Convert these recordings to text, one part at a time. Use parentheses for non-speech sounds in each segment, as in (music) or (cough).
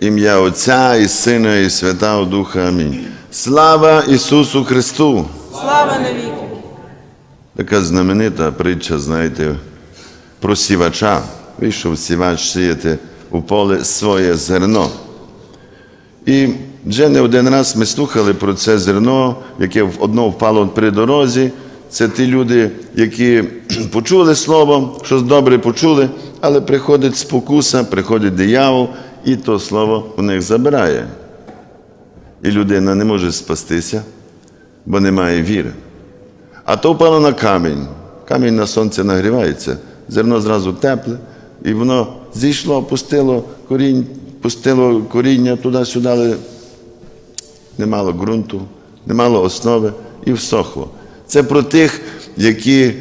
Ім'я Отця і Сина, і Святого Духа. Амінь. Слава Ісусу Христу! Слава навіки! Така знаменита притча, знаєте, про сівача. Вийшов сівач сіяти у поле своє зерно. І вже не один раз ми слухали про це зерно, яке одно впало при дорозі. Це ті люди, які (clears throat) почули слово, щось добре почули, але приходить спокуса, приходить диявол, і то слово у них забирає. І людина не може спастися, бо немає віри. А то впало на камінь. Камінь на сонце нагрівається, зерно зразу тепле, і воно зійшло, пустило корінь, пустило коріння туди-сюди, але не мало ґрунту, не мало основи і всохло. Це про тих, які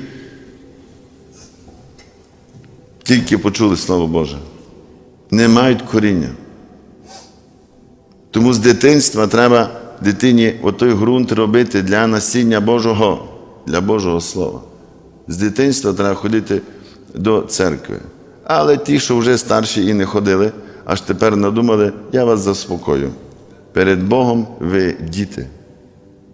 тільки почули Слово Боже, не мають коріння. Тому з дитинства треба дитині отой ґрунт робити для насіння Божого, для Божого Слова. З дитинства треба ходити до церкви. Але ті, що вже старші і не ходили, аж тепер надумали, я вас заспокою. Перед Богом ви діти.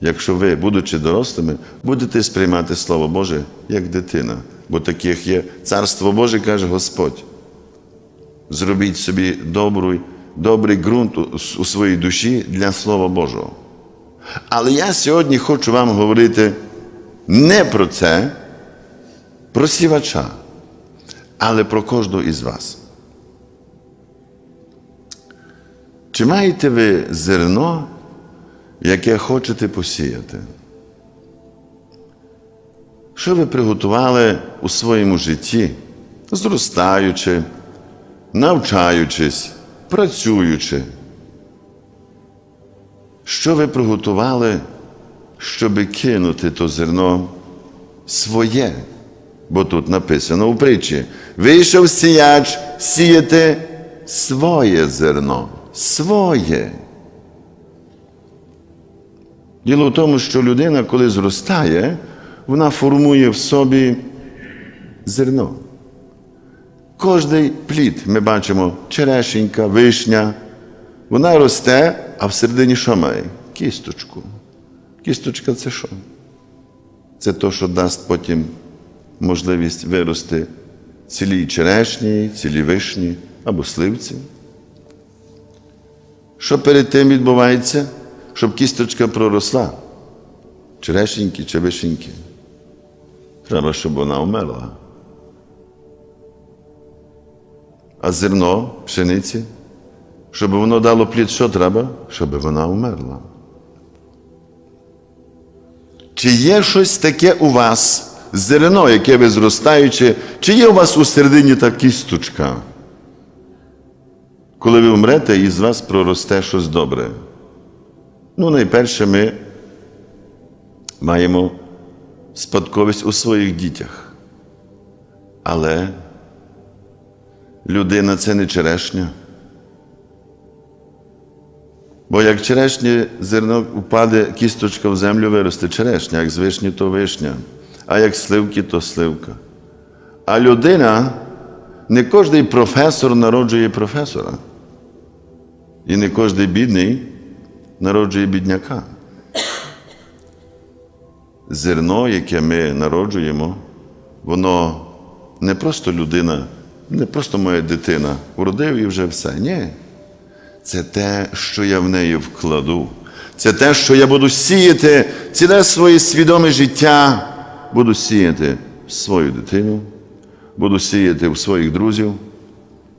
Якщо ви, будучи дорослими, будете сприймати Слово Боже як дитина, бо таких є Царство Боже, каже Господь. Зробіть собі добрий, добрий ґрунт у, своїй душі для Слова Божого. Але я сьогодні хочу вам говорити не про це, про сівача, але про кожного із вас. Чи маєте ви зерно, яке хочете посіяти? Що ви приготували у своєму житті, зростаючи, навчаючись, працюючи? Що ви приготували, щоб кинути то зерно своє? Бо тут написано у притчі: вийшов сіяч сіяти своє зерно. Своє. Діло в тому, що людина, коли зростає, вона формує в собі зерно. Кожний плід ми бачимо черешенька, вишня. Вона росте, а всередині що має? Кісточку. Кісточка це що? Це то, що дасть потім можливість вирости цілій черешні, цілій вишні або сливці. Що перед тим відбувається, щоб кісточка проросла? Черешеньки чи вишеньки? Треба, щоб вона вмерла. А зерно пшениці, щоб воно дало плід, що треба? Щоб вона вмерла. Чи є щось таке у вас, зерно, яке ви зростаючи, чи є у вас у середині та кісточка? Коли ви вмрете, із вас проросте щось добре. Ну, найперше, ми маємо спадковість у своїх дітях. Але людина це не черешня. Бо як черешнє зерно впаде, кісточка в землю виросте черешня, як з вишні, то вишня, а як сливки, то сливка. А людина, не кожний професор народжує професора. І не кожний бідний народжує бідняка. Зерно, яке ми народжуємо, воно не просто людина, не просто моя дитина, уродив і вже все. Ні. Це те, що я в неї вкладу. Це те, що я буду сіяти, ціле своє свідоме життя буду сіяти в свою дитину, буду сіяти в своїх друзів,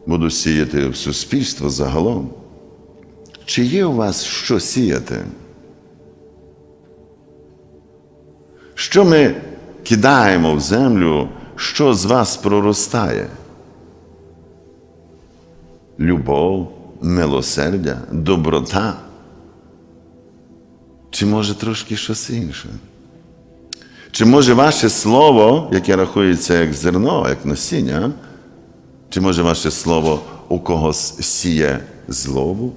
буду сіяти в суспільство загалом. Чи є у вас що сіяти? Що ми кидаємо в землю, що з вас проростає? Любов, милосердя, доброта? Чи може трошки щось інше? Чи може ваше слово, яке рахується як зерно, як насіння, чи може ваше слово у когось сіє злобу?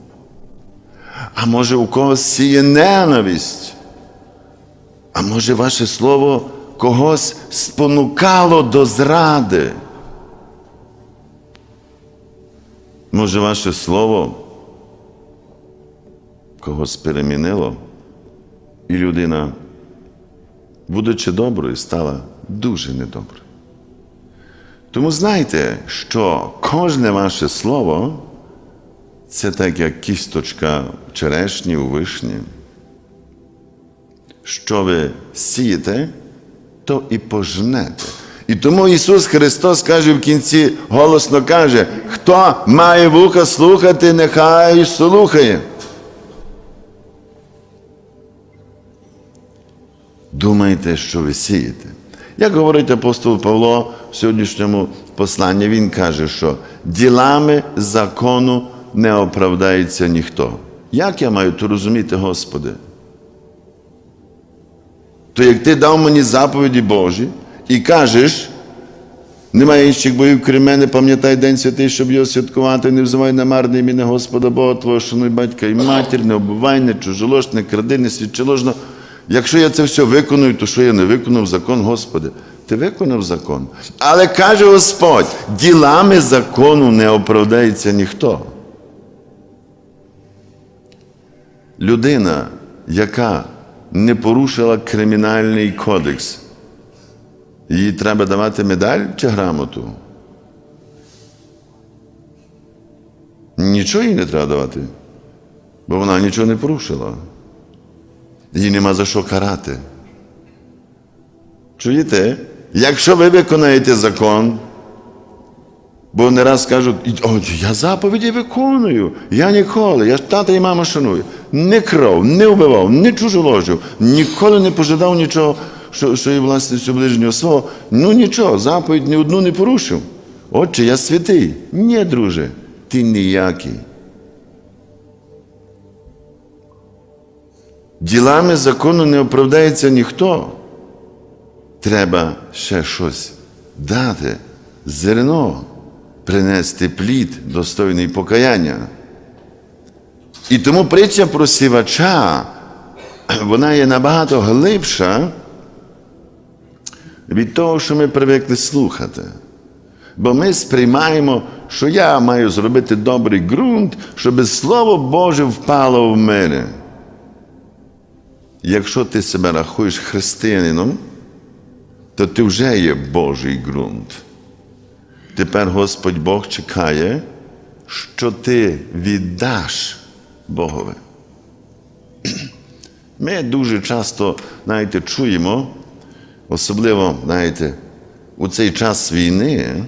А може у когось сіє ненависть? А може ваше слово когось спонукало до зради? Може, ваше слово когось перемінило, і людина, будучи доброю, стала дуже недоброю. Тому знайте, що кожне ваше слово це так, як кісточка в черешні у вишні. Що ви сієте, то і пожнете. І тому Ісус Христос каже в кінці, голосно каже, хто має вуха слухати, нехай слухає. Думайте, що ви сієте. Як говорить апостол Павло в сьогоднішньому посланні, він каже, що ділами закону не оправдається ніхто. Як я маю то розуміти, Господи? То як ти дав мені заповіді Божі і кажеш, немає інших боїв, крім мене, пам'ятай день святий, щоб його святкувати, не взивай на марне ім'я Господа Бога Твого, шануй батька і матір, не обувай, не чужолож, не кради, не свідчоложно. Якщо я це все виконую, то що я не виконав закон, Господи? Ти виконав закон. Але каже Господь, ділами закону не оправдається ніхто. Людина, яка не порушила кримінальний кодекс, їй треба давати медаль чи грамоту? Нічого їй не треба давати, бо вона нічого не порушила. Їй нема за що карати. Чуєте? Якщо ви виконаєте закон, бо не раз кажуть, о, я заповіді виконую, я ніколи, я ж тата і мама шаную. Не кров, не вбивав, не чужоложив, ніколи не пожидав нічого, що, що є власністю ближнього свого. Ну нічого, заповідь ні одну не порушив. Отче, я святий. Ні, друже, ти ніякий. Ділами закону не оправдається ніхто. Треба ще щось дати, зерно, принести плід, достойний покаяння. І тому притча про сівача, вона є набагато глибша від того, що ми привикли слухати. Бо ми сприймаємо, що я маю зробити добрий ґрунт, щоб Слово Боже впало в мене. Якщо ти себе рахуєш християнином, то ти вже є Божий ґрунт. Тепер Господь Бог чекає, що ти віддаш Богові. Ми дуже часто, знаєте, чуємо, особливо, знаєте, у цей час війни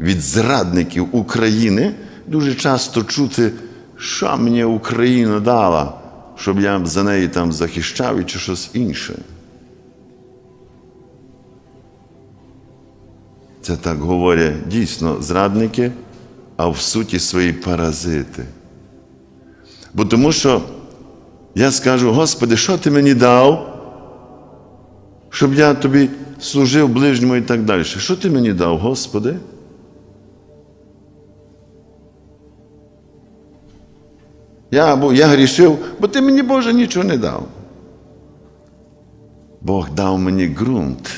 від зрадників України дуже часто чути, що мені Україна дала, щоб я за неї там захищав і чи щось інше. Це так говорять дійсно зрадники, а в суті свої паразити. Бо тому що я скажу, Господи, що ти мені дав, щоб я тобі служив ближньому і так далі. Що ти мені дав, Господи? Я, бо, я грішив, бо ти мені, Боже, нічого не дав. Бог дав мені ґрунт,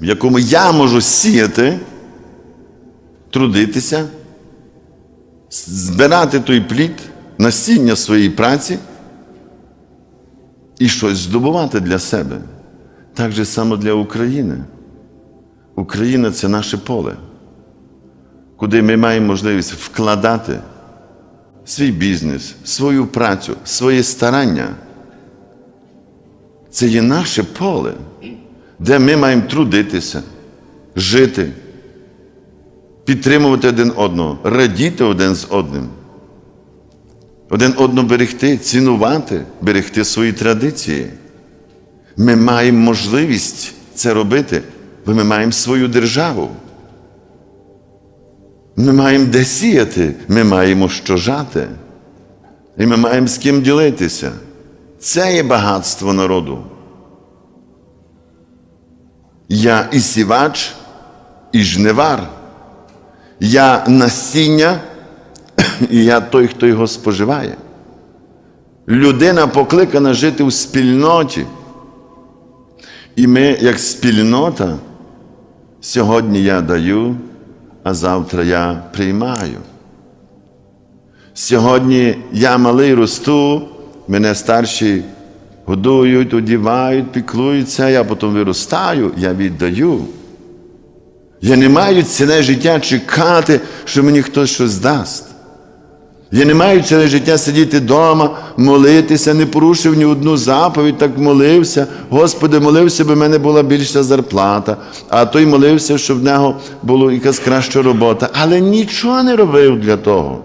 в якому я можу сіяти, трудитися, збирати той плід, насіння своєї праці і щось здобувати для себе. Так же само для України. Україна це наше поле, куди ми маємо можливість вкладати свій бізнес, свою працю, своє старання. Це є наше поле, де ми маємо трудитися, жити, підтримувати один одного, радіти один з одним, один одного берегти, цінувати, берегти свої традиції. Ми маємо можливість це робити, бо ми маємо свою державу. Ми маємо де сіяти, ми маємо що жати. І ми маємо з ким ділитися. Це є багатство народу. Я і сівач, і жнивар. Я насіння, і я той, хто його споживає. Людина покликана жити у спільноті. І ми, як спільнота, сьогодні я даю, а завтра я приймаю. Сьогодні я малий росту, мене старші годують, одівають, піклуються, я потім виростаю, я віддаю. Я не маю ціле життя чекати, що мені хтось щось дасть. Я не маю ціле життя сидіти вдома, молитися, не порушив ні одну заповідь, так молився. Господи, молився, би в мене була більша зарплата, а той молився, щоб в нього була якась краща робота, але нічого не робив для того.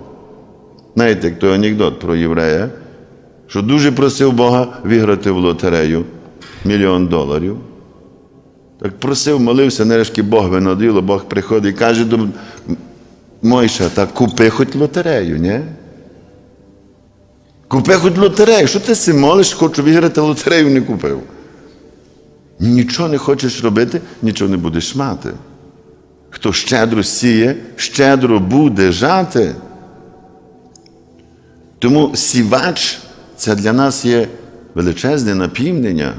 Знаєте, як той анекдот про єврея, що дуже просив Бога виграти в лотерею мільйон доларів. Так просив, молився, нарешті Бог винодило, Бог приходить і каже до Мойша, так купи хоч лотерею, ні? Купи хоч лотерею. Що ти си молиш, хочу виграти лотерею, не купив. Нічого не хочеш робити, нічого не будеш мати. Хто щедро сіє, щедро буде жати. Тому сівач це для нас є величезне напівнення.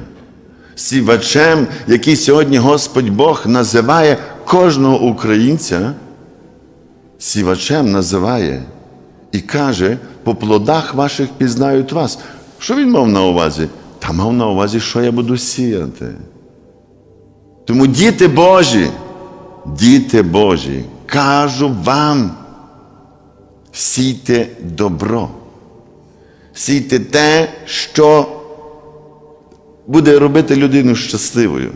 Сівачем, який сьогодні Господь Бог називає кожного українця, сівачем називає і каже, по плодах ваших пізнають вас. Що він мав на увазі? Та мав на увазі, що я буду сіяти. Тому діти Божі, діти Божі, кажу вам, сійте добро. Сійте те, що буде робити людину щасливою.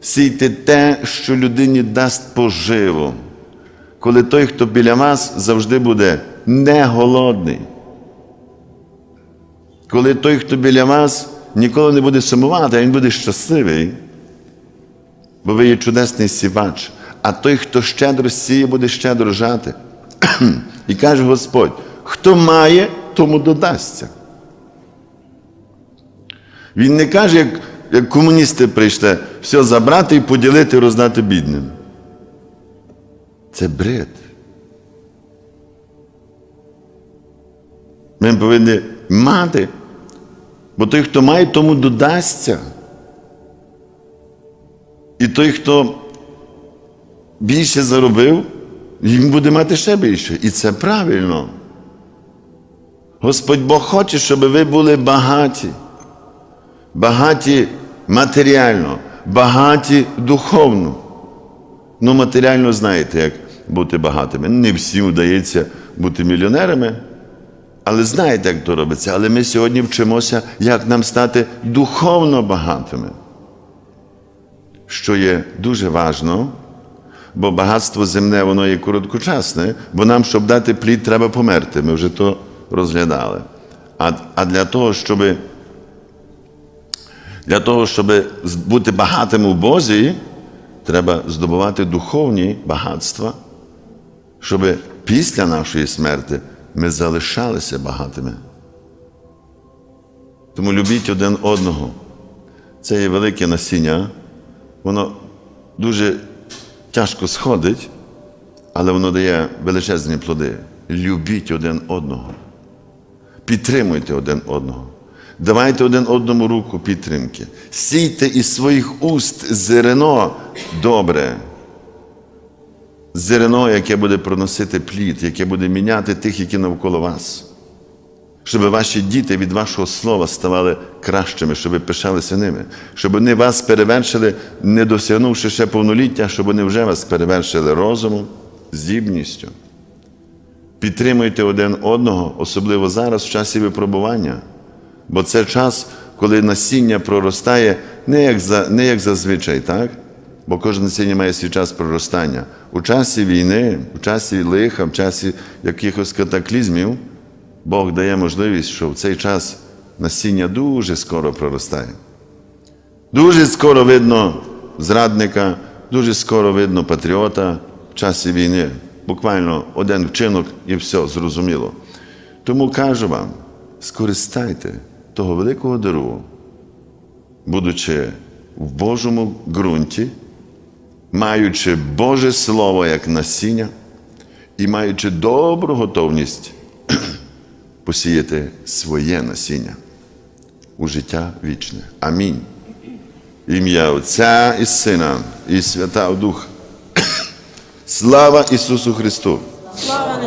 Сійте те, що людині дасть поживу. Коли той, хто біля вас, завжди буде не голодний. Коли той, хто біля вас, ніколи не буде сумувати, а він буде щасливий. Бо ви є чудесний сівач. А той, хто щедро сіє, буде щедро жати. І каже Господь: хто має, тому додасться. Він не каже, як, як комуністи прийшли, все забрати і поділити, роздати бідним. Це бред. Ми повинні мати, бо той, хто має, тому додасться. І той, хто більше заробив, він буде мати ще більше. І це правильно. Господь Бог хоче, щоб ви були багаті. Багаті матеріально, багаті духовно. Ну, матеріально знаєте, як бути багатими. Не всім вдається бути мільйонерами, але знаєте, як то робиться. Але ми сьогодні вчимося, як нам стати духовно багатими. Що є дуже важно, бо багатство земне, воно є короткочасне, бо нам, щоб дати плід, треба померти. Ми вже то розглядали. А, а для того, щоб для того, щоб бути багатим у Бозі, треба здобувати духовні багатства, щоб після нашої смерти ми залишалися багатими. Тому любіть один одного. Це є велике насіння, воно дуже тяжко сходить, але воно дає величезні плоди. Любіть один одного. Підтримуйте один одного. Давайте один одному руку підтримки. Сійте із своїх уст зерно добре. Зерно, яке буде проносити плід, яке буде міняти тих, які навколо вас. Щоб ваші діти від вашого слова ставали кращими, щоб ви пишалися ними, щоб вони вас перевершили, не досягнувши ще повноліття, щоб вони вже вас перевершили розумом, здібністю. Підтримуйте один одного, особливо зараз, в часі випробування. Бо це час, коли насіння проростає не як за, не як зазвичай, так? Бо кожне насіння має свій час проростання. У часі війни, у часі лиха, в часі якихось катаклізмів, Бог дає можливість, що в цей час насіння дуже скоро проростає. Дуже скоро видно зрадника, дуже скоро видно патріота в часі війни. Буквально один вчинок і все зрозуміло. Тому кажу вам, скористайте того великого дару, будучи в Божому ґрунті, маючи Боже Слово як насіння і маючи добру готовність (clears throat) посіяти своє насіння у життя вічне. Амінь. Ім'я Отця і Сина, і Святого Духа. (clears throat) Слава Ісусу Христу! Слава